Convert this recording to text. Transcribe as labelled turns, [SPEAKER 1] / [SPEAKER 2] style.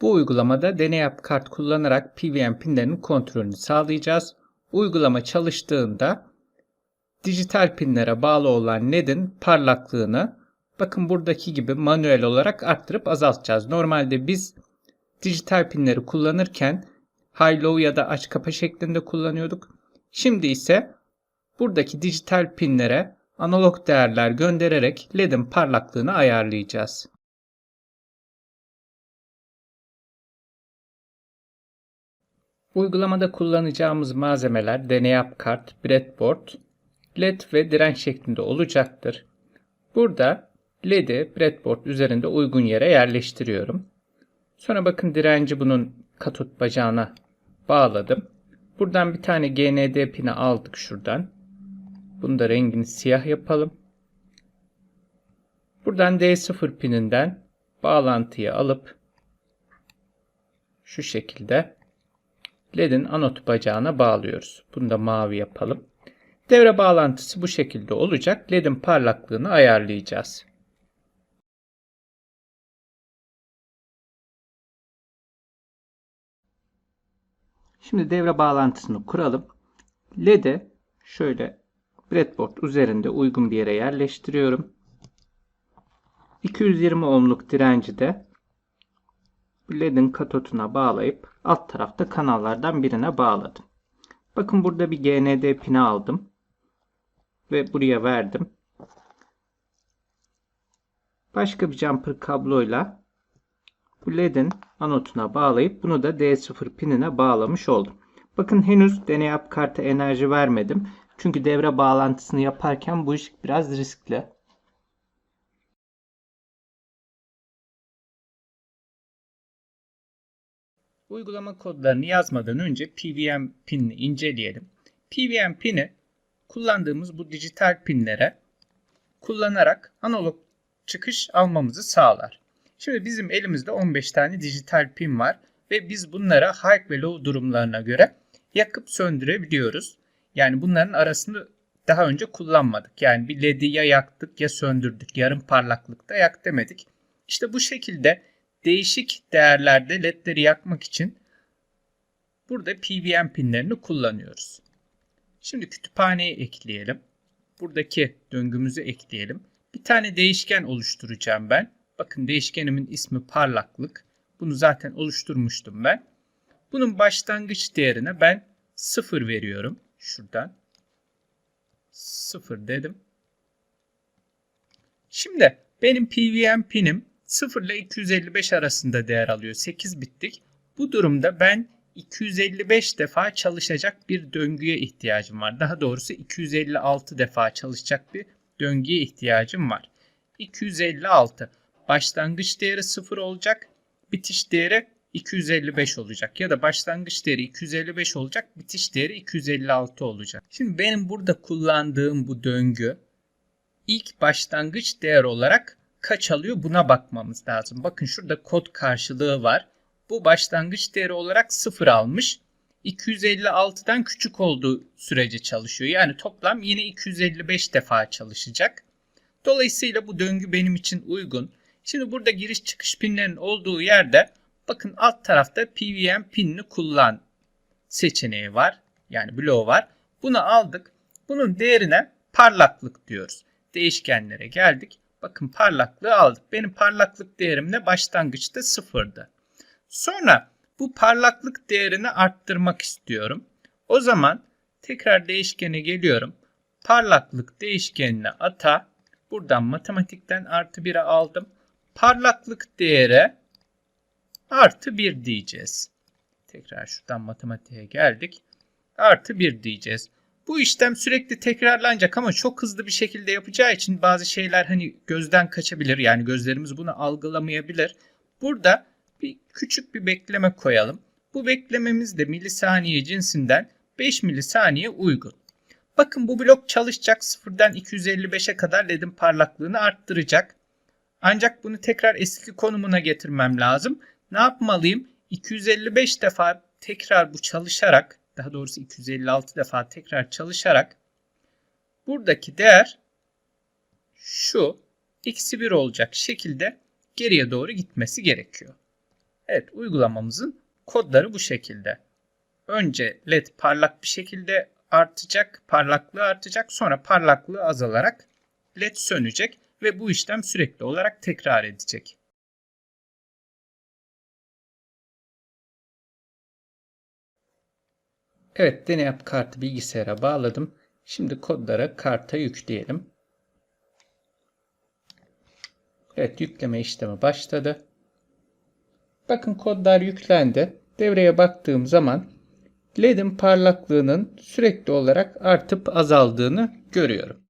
[SPEAKER 1] Bu uygulamada deney yap kart kullanarak PWM pinlerinin kontrolünü sağlayacağız. Uygulama çalıştığında dijital pinlere bağlı olan LED'in parlaklığını bakın buradaki gibi manuel olarak arttırıp azaltacağız. Normalde biz dijital pinleri kullanırken high-low ya da aç kapa şeklinde kullanıyorduk. Şimdi ise buradaki dijital pinlere analog değerler göndererek LED'in parlaklığını ayarlayacağız. Uygulamada kullanacağımız malzemeler deney yap kart, breadboard, led ve direnç şeklinde olacaktır. Burada led'i breadboard üzerinde uygun yere yerleştiriyorum. Sonra bakın direnci bunun katot bacağına bağladım. Buradan bir tane GND pini aldık şuradan. Bunu da rengini siyah yapalım. Buradan D0 pininden bağlantıyı alıp şu şekilde LED'in anot bacağına bağlıyoruz. Bunu da mavi yapalım. Devre bağlantısı bu şekilde olacak. LED'in parlaklığını ayarlayacağız. Şimdi devre bağlantısını kuralım. LED'i şöyle breadboard üzerinde uygun bir yere yerleştiriyorum. 220 ohmluk direnci de LED'in katotuna bağlayıp alt tarafta kanallardan birine bağladım. Bakın burada bir GND pini aldım. Ve buraya verdim. Başka bir jumper kabloyla bu LED'in anotuna bağlayıp bunu da D0 pinine bağlamış oldum. Bakın henüz deney kartı enerji vermedim. Çünkü devre bağlantısını yaparken bu iş biraz riskli. Uygulama kodlarını yazmadan önce PWM pinini inceleyelim. PWM pini kullandığımız bu dijital pinlere kullanarak analog çıkış almamızı sağlar. Şimdi bizim elimizde 15 tane dijital pin var ve biz bunlara high ve low durumlarına göre yakıp söndürebiliyoruz. Yani bunların arasını daha önce kullanmadık. Yani bir LED'i ya yaktık ya söndürdük. Yarım parlaklıkta yak demedik. İşte bu şekilde değişik değerlerde ledleri yakmak için burada PWM pinlerini kullanıyoruz. Şimdi kütüphaneyi ekleyelim. Buradaki döngümüzü ekleyelim. Bir tane değişken oluşturacağım ben. Bakın değişkenimin ismi parlaklık. Bunu zaten oluşturmuştum ben. Bunun başlangıç değerine ben 0 veriyorum. Şuradan. 0 dedim. Şimdi benim PWM pinim 0 ile 255 arasında değer alıyor. 8 bittik. Bu durumda ben 255 defa çalışacak bir döngüye ihtiyacım var. Daha doğrusu 256 defa çalışacak bir döngüye ihtiyacım var. 256 başlangıç değeri 0 olacak. Bitiş değeri 255 olacak ya da başlangıç değeri 255 olacak, bitiş değeri 256 olacak. Şimdi benim burada kullandığım bu döngü ilk başlangıç değer olarak kaç alıyor buna bakmamız lazım. Bakın şurada kod karşılığı var. Bu başlangıç değeri olarak 0 almış. 256'dan küçük olduğu sürece çalışıyor. Yani toplam yine 255 defa çalışacak. Dolayısıyla bu döngü benim için uygun. Şimdi burada giriş çıkış pinlerin olduğu yerde bakın alt tarafta PWM pinini kullan seçeneği var. Yani bloğu var. Bunu aldık. Bunun değerine parlaklık diyoruz. Değişkenlere geldik. Bakın parlaklığı aldık. Benim parlaklık değerim ne? Başlangıçta sıfırdı. Sonra bu parlaklık değerini arttırmak istiyorum. O zaman tekrar değişkene geliyorum. Parlaklık değişkenine ata. Buradan matematikten artı 1'e aldım. Parlaklık değeri artı 1 diyeceğiz. Tekrar şuradan matematiğe geldik. Artı 1 diyeceğiz. Bu işlem sürekli tekrarlanacak ama çok hızlı bir şekilde yapacağı için bazı şeyler hani gözden kaçabilir. Yani gözlerimiz bunu algılamayabilir. Burada bir küçük bir bekleme koyalım. Bu beklememiz de milisaniye cinsinden 5 milisaniye uygun. Bakın bu blok çalışacak. Sıfırdan 255'e kadar ledin parlaklığını arttıracak. Ancak bunu tekrar eski konumuna getirmem lazım. Ne yapmalıyım? 255 defa tekrar bu çalışarak daha doğrusu 256 defa tekrar çalışarak buradaki değer şu eksi 1 olacak şekilde geriye doğru gitmesi gerekiyor. Evet uygulamamızın kodları bu şekilde. Önce led parlak bir şekilde artacak, parlaklığı artacak sonra parlaklığı azalarak led sönecek ve bu işlem sürekli olarak tekrar edecek. Evet deney yap kartı bilgisayara bağladım. Şimdi kodları karta yükleyelim. Evet yükleme işlemi başladı. Bakın kodlar yüklendi. Devreye baktığım zaman LED'in parlaklığının sürekli olarak artıp azaldığını görüyorum.